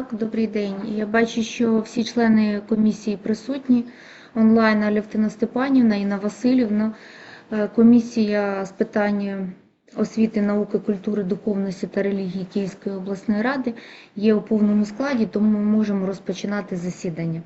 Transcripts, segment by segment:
Так, добрий день. Я бачу, що всі члени комісії присутні онлайн Алівтина Степанівна, Інна Васильівна. Е, Комісія з питань освіти, науки, культури, духовності та релігії Київської обласної ради є у повному складі, тому ми можемо розпочинати засідання.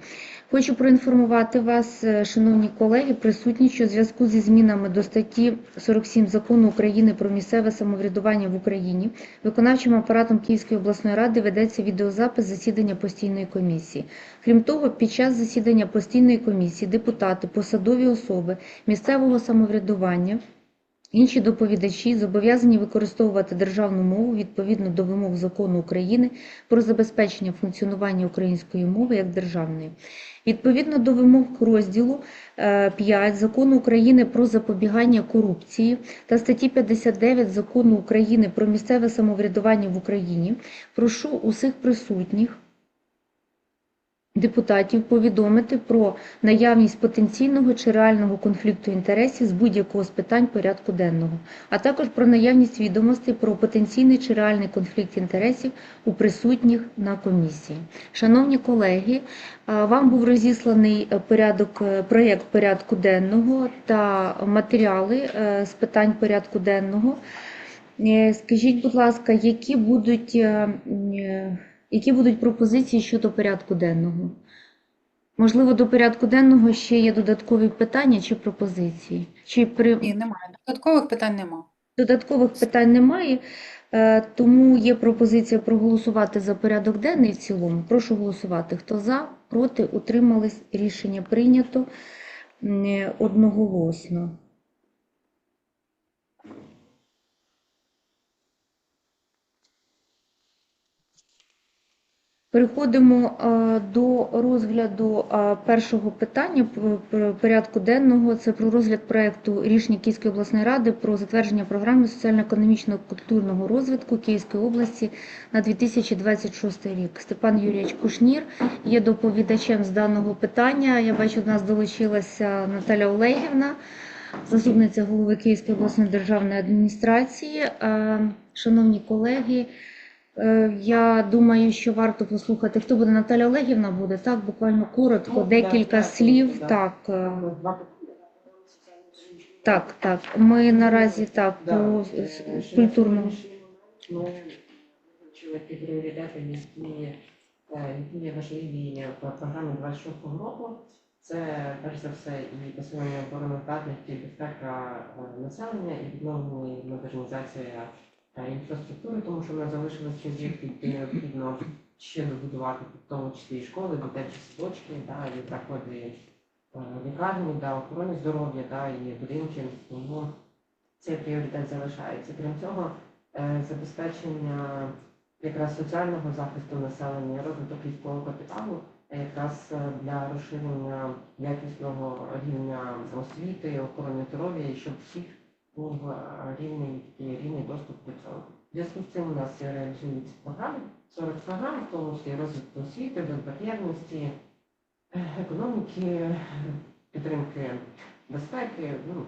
Хочу проінформувати вас, е, шановні колеги, присутні, що в зв'язку зі змінами до статті 47 Закону України про місцеве самоврядування в Україні виконавчим апаратом Київської обласної ради ведеться відеозапис засідання постійної комісії. Крім того, під час засідання постійної комісії депутати, посадові особи місцевого самоврядування Інші доповідачі зобов'язані використовувати державну мову відповідно до вимог закону України про забезпечення функціонування української мови як державної. Відповідно до вимог розділу е, 5 закону України про запобігання корупції та статті 59 закону України про місцеве самоврядування в Україні, прошу усіх присутніх депутатів повідомити про наявність потенційного чи реального конфлікту інтересів з будь-якого з питань порядку денного, а також про наявність відомостей про потенційний чи реальний конфлікт інтересів у присутніх на комісії. Шановні колеги, вам був розісланий е, порядок, е, проєкт порядку денного та матеріали е, з питань порядку денного. Скажіть, будь ласка, які будуть, які будуть пропозиції щодо порядку денного? Можливо, до порядку денного ще є додаткові питання чи пропозиції? Чи при... Ні, немає. Додаткових питань нема. Додаткових питань немає, е, тому є пропозиція проголосувати за порядок денний в цілому. Прошу голосувати. Хто за, проти, утримались, рішення прийнято одноголосно. Переходимо е, до розгляду е, першого питання порядку денного. Це про розгляд проекту рішення Київської обласної ради про затвердження програми соціально-економічного культурного розвитку Київської області на 2026 рік. Степан Юрійович Кушнір є доповідачем з даного питання. Я бачу, до нас долучилася Наталя Олегівна, заступниця голови Київської обласної державної адміністрації. Е, Шановні колеги. Е, Я думаю, що варто послухати, хто буде Наталя Олегівна буде, так, буквально коротко, Ну, декілька слів. так. Так, е, так, так. Ми наразі так Да, по культурному. ті пріоритети, які, важливі в програмі 26 року. Це перш за все і посилення обороноздатності, безпека е, населення, і відновлення і модернізація інфраструктури, тому що в нас залишилися об'єкти, які необхідно ще добудувати, в тому числі і школи, дитячі садочки, да, і заклади е, лікарні, да, охорони здоров'я, да, і будинки. Тому цей пріоритет залишається. Крім цього, е, забезпечення якраз соціального захисту населення, розвиток людського капіталу, е, якраз е, для розширення якісного рівня освіти, охорони здоров'я, щоб всіх був е, рівний, рівний доступ до цього. В зв'язку з цим у нас реалізуються програми, 40 програм, в тому числі розвитку освіти, безбар'єрності, е, економіки, е, підтримки безпеки. Ну,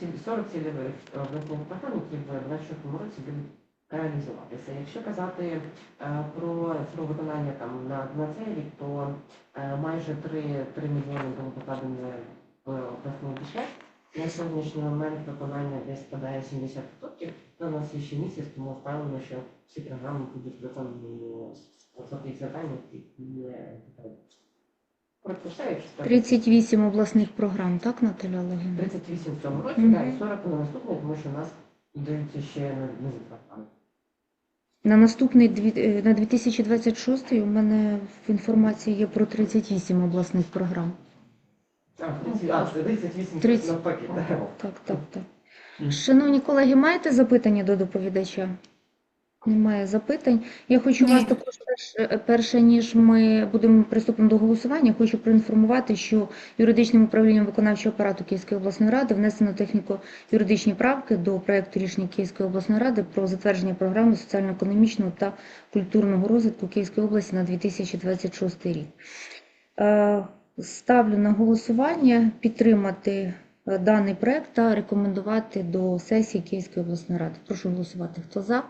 ці 40 цільових обласних програм, які в 26 році будуть реалізуватися. Якщо казати е, про, про виконання там на, на цей рік, то е, майже 3, 3 мільйони було покладено в обласний бюджет. На сьогоднішній момент виконання десь складає 70%. То у нас є ще місяць, тому впевнено, що всі програми будуть виконані за тих завдань, які. Коротко все, 38 обласних програм, так, Наталя Олегівна? 38 в цьому році, да, і 40 на наступний, тому що у нас даються ще на, на програми. На наступний дві- е, на 2026 у мене в інформації є про 38 обласних програм. А, це 38 30. навпаки, так. Так, так. Шановні колеги, маєте запитання до доповідача? Немає запитань. Я хочу Ні. вас також перше, перше, ніж ми будемо приступимо до голосування, хочу проінформувати, що юридичним управлінням виконавчого апарату Київської обласної ради внесено техніко-юридичні правки до проекту рішення Київської обласної ради про затвердження програми соціально-економічного та культурного розвитку Київської області на 2026 рік. Ставлю на голосування підтримати е, даний проект та рекомендувати до сесії Київської обласної ради. Прошу голосувати. Хто за?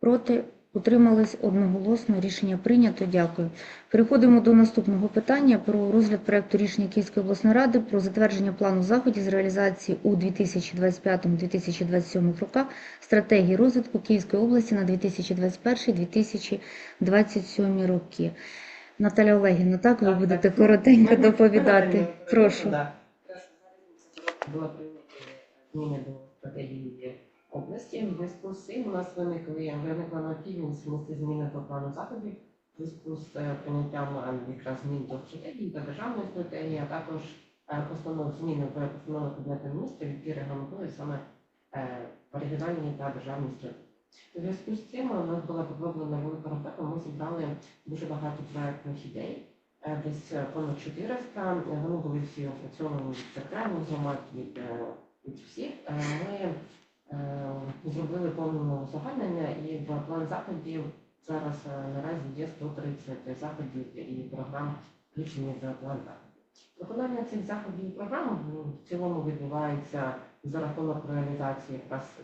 Проти? Утримались одноголосно. Рішення прийнято. Дякую. Переходимо до наступного питання про розгляд проекту рішення Київської обласної ради про затвердження плану заходів з реалізації у 2025-2027 роках стратегії розвитку Київської області на 2021-2027 роки. Наталя Олегівна, так ви будете коротенько доповідати. Прошу. Зміни до стратегії області. В зв'язку з цим у нас виникли виникла необхідність внести зміни до плану заходів в зв'язку з е, прийняттям якраз змін до стратегії та державної стратегії, а також е, постанов зміни в постанови Кабінету міністрів, які регламентують саме е, регіональні та державні стратегії. У зв'язку з цим у нас була підроблена велика робота. Ми зібрали дуже багато проектних ідей. Е, Десь е, понад 400. Вони були всі опрацьовані центральних громад від, е, від всіх. Е, Ми е, зробили повне узагальнення і в план заходів зараз е, наразі є 130 заходів і програм включені в план заходів. Виконання цих заходів і програм в цілому відбувається за рахунок реалізації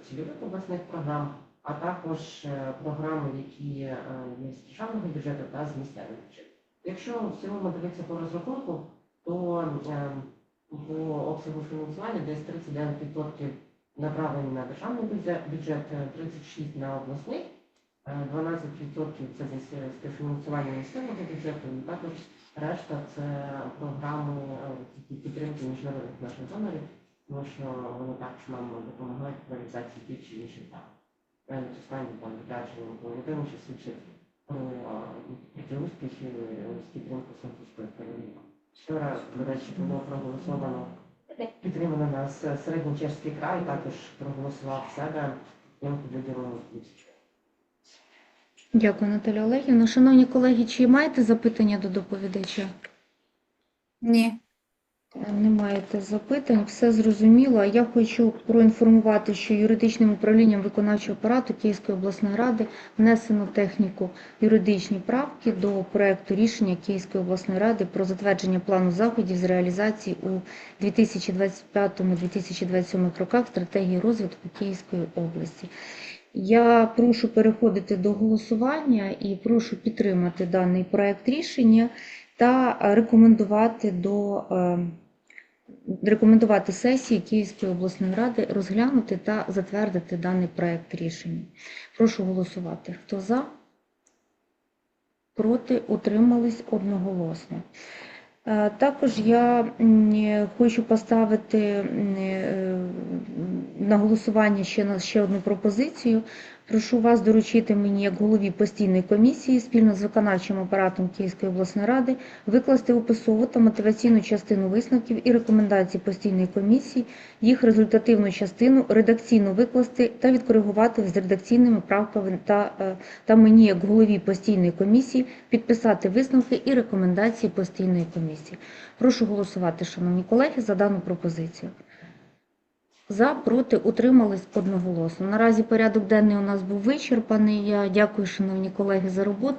цільових обласних програм, а також е, програми, які е, є з державного бюджету та з місцевих бюджетів. Якщо в цілому дивитися по розрахунку, то е, по обсягу фінансування десь 39% направлені на державний бюджет, бюджет, е, 36% на обласний, е, 12% це десь співфінансування місцевого бюджету, і також решта це програми підтримки міжнародних наших донорів, тому що вони також нам допомагають в реалізації тих чи інших там. Навіть останні там бо я думаю, що свідчить успіхи з підтримки французької країни. Вчора, до речі, було проголосовано, підтримано нас середньочерський край, також проголосував себе, їм виділено тисячу. Дякую, Наталя Олегівна. Шановні колеги, чи маєте запитання до доповідача? Ні. Не маєте запитань, все зрозуміло. Я хочу проінформувати, що юридичним управлінням виконавчого апарату Київської обласної ради внесено техніку юридичні правки до проекту рішення Київської обласної ради про затвердження плану заходів з реалізації у 2025-2027 роках стратегії розвитку Київської області. Я прошу переходити до голосування і прошу підтримати даний проект рішення та рекомендувати до е, рекомендувати сесії Київської обласної ради розглянути та затвердити даний проект рішення. Прошу голосувати. Хто за? Проти утримались одноголосно. Е, Також я хочу поставити е, на голосування ще на ще одну пропозицію. Прошу вас доручити мені як голові постійної комісії спільно з виконавчим апаратом Київської обласної ради викласти описову та мотиваційну частину висновків і рекомендацій постійної комісії, їх результативну частину редакційно викласти та відкоригувати з редакційними правками та, е, та мені як голові постійної комісії підписати висновки і рекомендації постійної комісії. Прошу голосувати, шановні колеги, за дану пропозицію. За, проти, утримались одноголосно. Наразі порядок денний у нас був вичерпаний. Я дякую, шановні колеги, за роботу.